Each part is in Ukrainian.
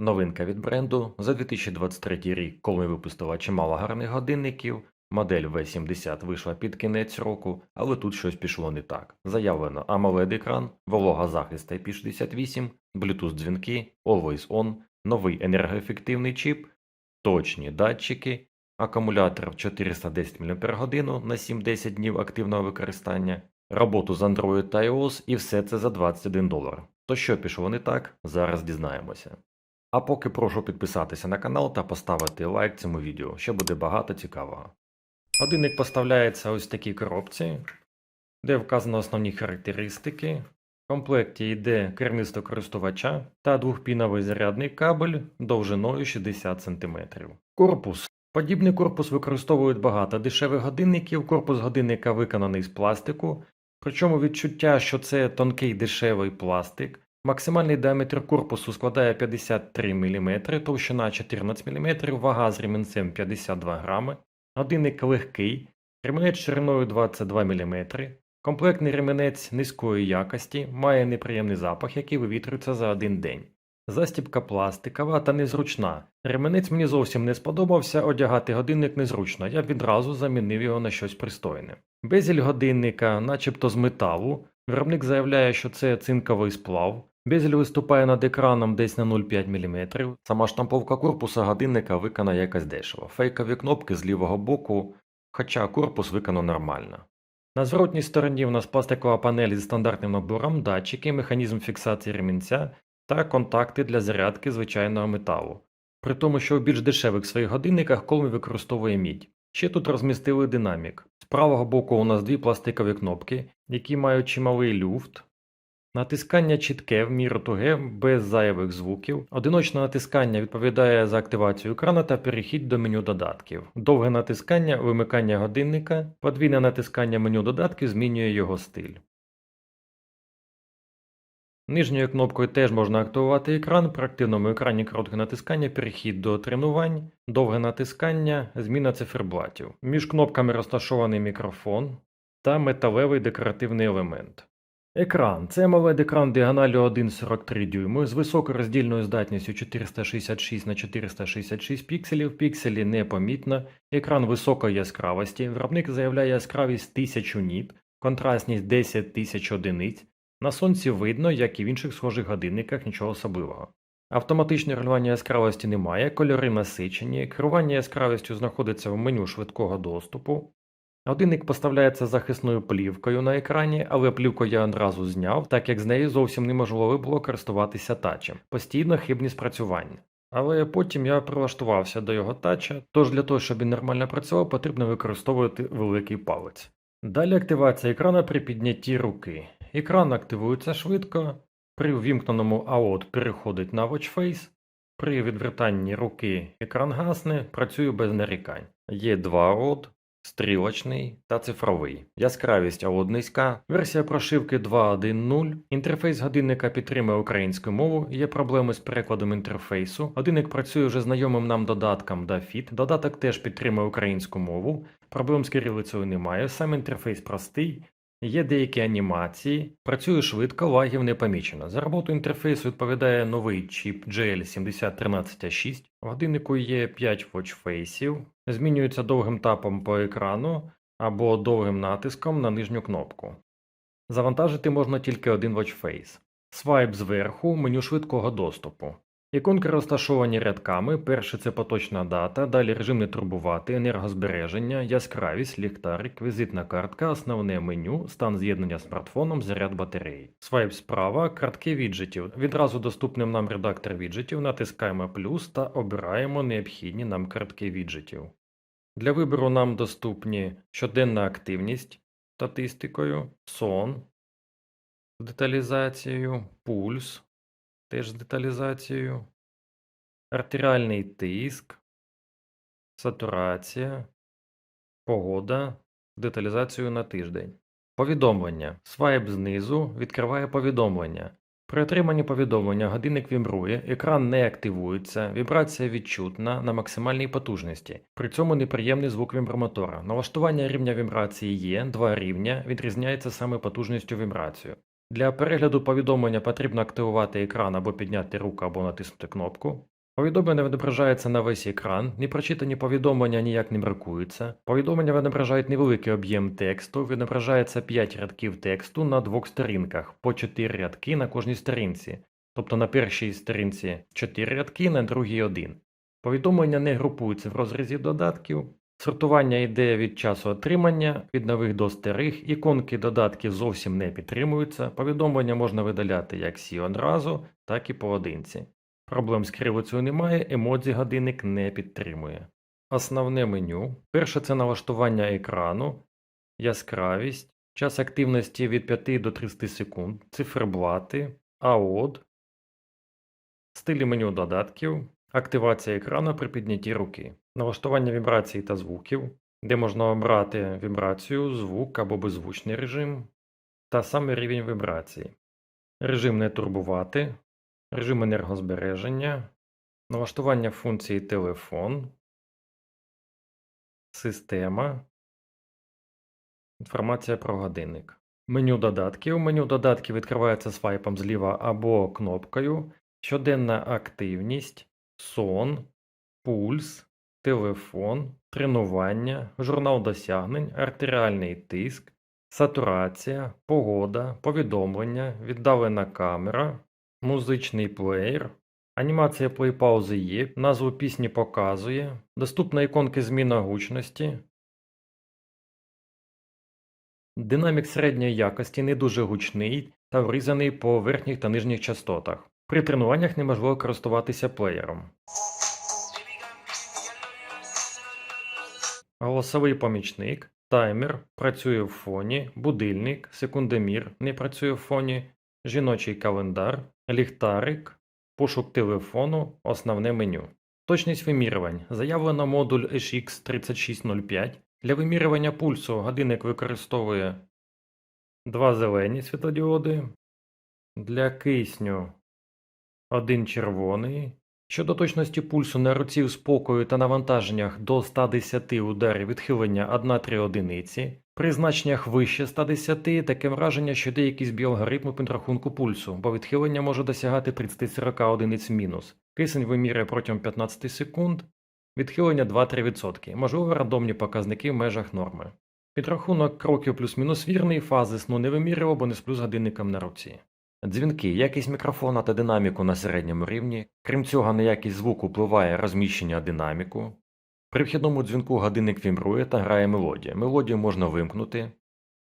Новинка від бренду. За 2023 рік, коли випустила чимало гарних годинників, модель V70 вийшла під кінець року, але тут щось пішло не так. Заявлено AMOLED-екран, вологозахист IP68, Bluetooth дзвінки, Always On, новий енергоефективний чіп, точні датчики, акумулятор в 410 мАч на 7-10 днів активного використання, роботу з Android та iOS і все це за 21 долар. То що пішло не так, зараз дізнаємося. А поки прошу підписатися на канал та поставити лайк цьому відео, ще буде багато цікавого. Годинник поставляється ось в такій коробці, де вказано основні характеристики. В комплекті йде керівництво користувача та двохпіновий зарядний кабель довжиною 60 см. Корпус. Подібний корпус використовують багато дешевих годинників. Корпус годинника виконаний з пластику, причому відчуття, що це тонкий дешевий пластик. Максимальний діаметр корпусу складає 53 мм, товщина 14 мм, вага з ремінцем 52 грами. Годинник легкий, ремінець шириною 22 мм. Комплектний ремінець низької якості, має неприємний запах, який вивітрюється за один день. Застібка пластикова та незручна. Ремінець мені зовсім не сподобався, одягати годинник незручно, я відразу замінив його на щось пристойне. Безіль годинника, начебто з металу. Виробник заявляє, що це цинковий сплав. Безель виступає над екраном десь на 0,5 мм. Сама штамповка корпуса годинника виконана якось дешево. Фейкові кнопки з лівого боку, хоча корпус виконано нормально. На зворотній стороні у нас пластикова панель зі стандартним набором, датчики, механізм фіксації ремінця та контакти для зарядки звичайного металу. При тому, що у більш дешевих своїх годинниках Колмі використовує мідь. Ще тут розмістили динамік. З правого боку у нас дві пластикові кнопки, які мають чималий люфт. Натискання чітке в міру туге, без зайвих звуків. Одиночне натискання відповідає за активацію екрану та перехід до меню додатків. Довге натискання вимикання годинника, подвійне натискання меню додатків змінює його стиль. Нижньою кнопкою теж можна активувати екран. При активному екрані коротке натискання, перехід до тренувань, довге натискання, зміна циферблатів. Між кнопками розташований мікрофон та металевий декоративний елемент. Екран це amoled екран діагоналю 1,43 дюйми з високою роздільною здатністю 466 на 466 пікселів. Пікселі непомітно. Екран високої яскравості. Виробник заявляє яскравість 1000 ніт, контрастність 10 тисяч одиниць. На сонці видно, як і в інших схожих годинниках, нічого особливого. Автоматичне регулювання яскравості немає, кольори насичені, керування яскравістю знаходиться в меню швидкого доступу. Годинник поставляється захисною плівкою на екрані, але плівку я одразу зняв, так як з нею зовсім неможливо було користуватися тачем. Постійно хибні спрацювання. Але потім я прилаштувався до його тача, тож для того, щоб він нормально працював, потрібно використовувати великий палець. Далі активація екрана при піднятті руки. Екран активується швидко, при ввімкненому AOT переходить на Watchface, при відвертанні руки екран гасне, працюю без нарікань. Є два AOT, стрілочний та цифровий. Яскравість AOT низька, версія прошивки 2.1.0, інтерфейс годинника підтримує українську мову, є проблеми з перекладом інтерфейсу. Годинник працює вже знайомим нам додатком DaFit, додаток теж підтримує українську мову, проблем з кирилицею немає, сам інтерфейс простий. Є деякі анімації, працює швидко, лагів не помічено. За роботу інтерфейсу відповідає новий чіп GL7013A6. В годиннику є 5 watchfaceів, змінюється довгим тапом по екрану або довгим натиском на нижню кнопку. Завантажити можна тільки один watchface. Свайп зверху, меню швидкого доступу. Іконки розташовані рядками. Перший це поточна дата, далі режим не турбувати, енергозбереження, яскравість, ліхтарик, візитна картка, основне меню, стан з'єднання з смартфоном, заряд батареї. Свайп справа, картки віджитів. Відразу доступним нам редактор віджитів, натискаємо плюс та обираємо необхідні нам картки віджитів. Для вибору нам доступні щоденна активність статистикою, сон з деталізацією, пульс теж з деталізацією, артеріальний тиск, сатурація, погода з деталізацією на тиждень. Повідомлення. Свайп знизу відкриває повідомлення. При отриманні повідомлення годинник вібрує, екран не активується, вібрація відчутна на максимальній потужності. При цьому неприємний звук вібромотора. Налаштування рівня вібрації є, два рівня, відрізняється саме потужністю вібрацію. Для перегляду повідомлення потрібно активувати екран або підняти руку або натиснути кнопку. Повідомлення відображається на весь екран, непрочитані повідомлення ніяк не маркуються. Повідомлення відображають невеликий об'єм тексту, відображається 5 рядків тексту на двох сторінках, по 4 рядки на кожній сторінці. Тобто на першій сторінці 4 рядки, на другій 1. Повідомлення не групуються в розрізі додатків. Сортування йде від часу отримання, від нових до старих, іконки додатків зовсім не підтримуються, повідомлення можна видаляти як всі одразу, так і поодинці. Проблем з кривицею немає, емодзі годинник не підтримує. Основне меню. Перше це налаштування екрану, яскравість, час активності від 5 до 30 секунд, циферблати, AOD, стилі меню додатків, активація екрану при піднятті руки, налаштування вібрацій та звуків, де можна обрати вібрацію, звук або беззвучний режим та саме рівень вібрації, режим не турбувати, режим енергозбереження, налаштування функції телефон, система, інформація про годинник. Меню додатків. Меню додатків відкривається свайпом зліва або кнопкою, щоденна активність, сон, пульс, телефон, тренування, журнал досягнень, артеріальний тиск, сатурація, погода, повідомлення, віддалена камера, музичний плеєр, анімація плей-паузи є, назву пісні показує, доступна іконки зміна гучності, Динамік середньої якості не дуже гучний та врізаний по верхніх та нижніх частотах. При тренуваннях неможливо користуватися плеєром. Голосовий помічник, таймер працює в фоні, будильник, секундомір не працює в фоні, жіночий календар, ліхтарик, пошук телефону, основне меню. Точність вимірювань. Заявлено модуль HX3605. Для вимірювання пульсу годинник використовує два зелені світлодіоди, для кисню один червоний. Щодо точності пульсу на руці в спокою та навантаженнях до 110 ударів відхилення 1-3 одиниці. При значеннях вище 110 таке враження, що йде якийсь біалгоритм підрахунку пульсу, бо відхилення може досягати 30-40 одиниць мінус. Кисень вимірює протягом 15 секунд, відхилення 2-3%, можливо рандомні показники в межах норми. Підрахунок кроків плюс-мінус вірний, фази сну не вимірював, бо не сплю з годинником на руці. Дзвінки, якість мікрофона та динаміку на середньому рівні. Крім цього, на якість звуку впливає розміщення динаміку. При вхідному дзвінку годинник вібрує та грає мелодія. Мелодію можна вимкнути.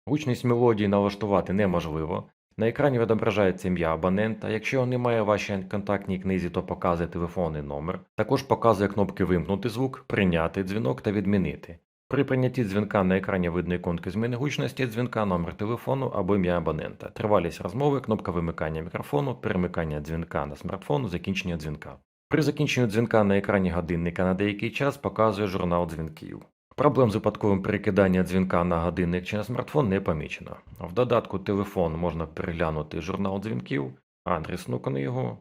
Гучність мелодії налаштувати неможливо. На екрані відображається ім'я абонента. Якщо немає в вашій контактній книзі, то показує телефонний номер. Також показує кнопки Вимкнути звук, прийняти дзвінок та відмінити. При прийнятті дзвінка на екрані видно іконки зміни гучності дзвінка, номер телефону або ім'я абонента, тривалість розмови, кнопка вимикання мікрофону, перемикання дзвінка на смартфон, закінчення дзвінка. При закінченні дзвінка на екрані годинника на деякий час показує журнал дзвінків. Проблем з випадковим перекиданням дзвінка на годинник чи на смартфон не помічено. В додатку телефон можна переглянути журнал дзвінків, адресну книгу,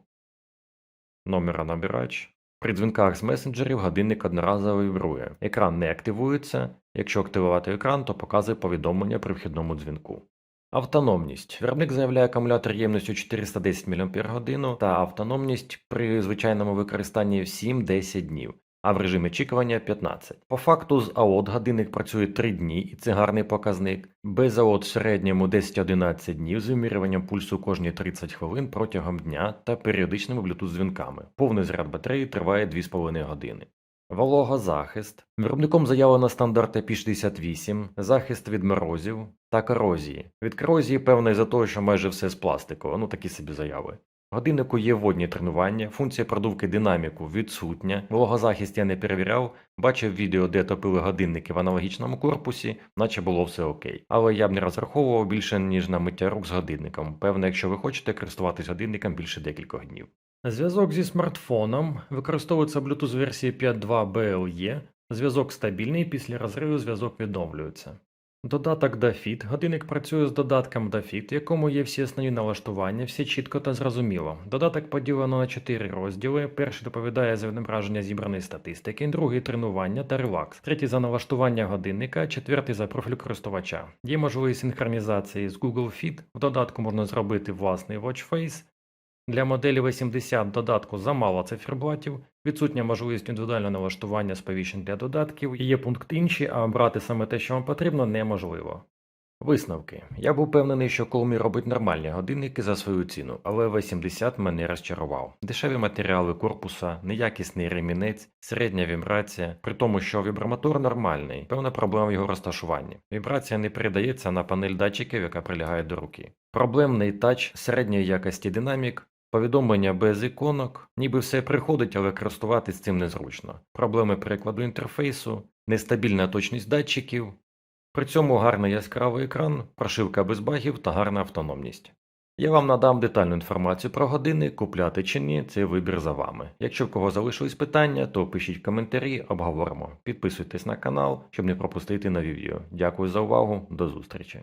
номера набирач. При дзвінках з месенджерів годинник одноразово вібрує. Екран не активується. Якщо активувати екран, то показує повідомлення при вхідному дзвінку. Автономність. Виробник заявляє акумулятор ємністю 410 мАч та автономність при звичайному використанні 7-10 днів, а в режимі очікування 15. По факту з АОД годинник працює 3 дні, і це гарний показник. Без АОД в середньому 10-11 днів з вимірюванням пульсу кожні 30 хвилин протягом дня та періодичними Bluetooth дзвінками. Повний заряд батареї триває 2,5 години. Вологозахист. Виробником заявлено стандарт IP68, захист від морозів та корозії. Від корозії, певно, із-за того, що майже все з пластику, ну такі собі заяви. Годиннику є водні тренування, функція продувки динаміку відсутня. Вологозахист я не перевіряв, бачив відео, де топили годинники в аналогічному корпусі, наче було все окей. Але я б не розраховував більше, ніж на миття рук з годинником. Певно, якщо ви хочете користуватись годинником більше декількох днів. Зв'язок зі смартфоном використовується Bluetooth версії 5.2 BLE. Зв'язок стабільний, після розриву зв'язок відновлюється. Додаток DaFit. Годинник працює з додатком DaFit, в якому є всі основні налаштування, все чітко та зрозуміло. Додаток поділено на 4 розділи. Перший доповідає за відображення зібраної статистики, другий тренування та релакс, третій за налаштування годинника, четвертий за профіль користувача. Є можливість синхронізації з Google Fit. В додатку можна зробити власний Watch Face. Для моделі 80 додатку замало циферблатів, відсутня можливість індивідуального налаштування сповіщень для додатків, є пункт інші, а обрати саме те, що вам потрібно, неможливо. Висновки. Я був впевнений, що Колмі робить нормальні годинники за свою ціну, але V70 мене розчарував. Дешеві матеріали корпуса, неякісний ремінець, середня вібрація, при тому, що вібромотор нормальний, певна проблема в його розташуванні. Вібрація не передається на панель датчиків, яка прилягає до руки. Проблемний тач середньої якості динамік, повідомлення без іконок, ніби все приходить, але користуватись цим незручно. Проблеми перекладу інтерфейсу, нестабільна точність датчиків, при цьому гарний яскравий екран, прошивка без багів та гарна автономність. Я вам надам детальну інформацію про години, купляти чи ні, це вибір за вами. Якщо в кого залишились питання, то пишіть коментарі, обговоримо. Підписуйтесь на канал, щоб не пропустити нові відео. Дякую за увагу, до зустрічі.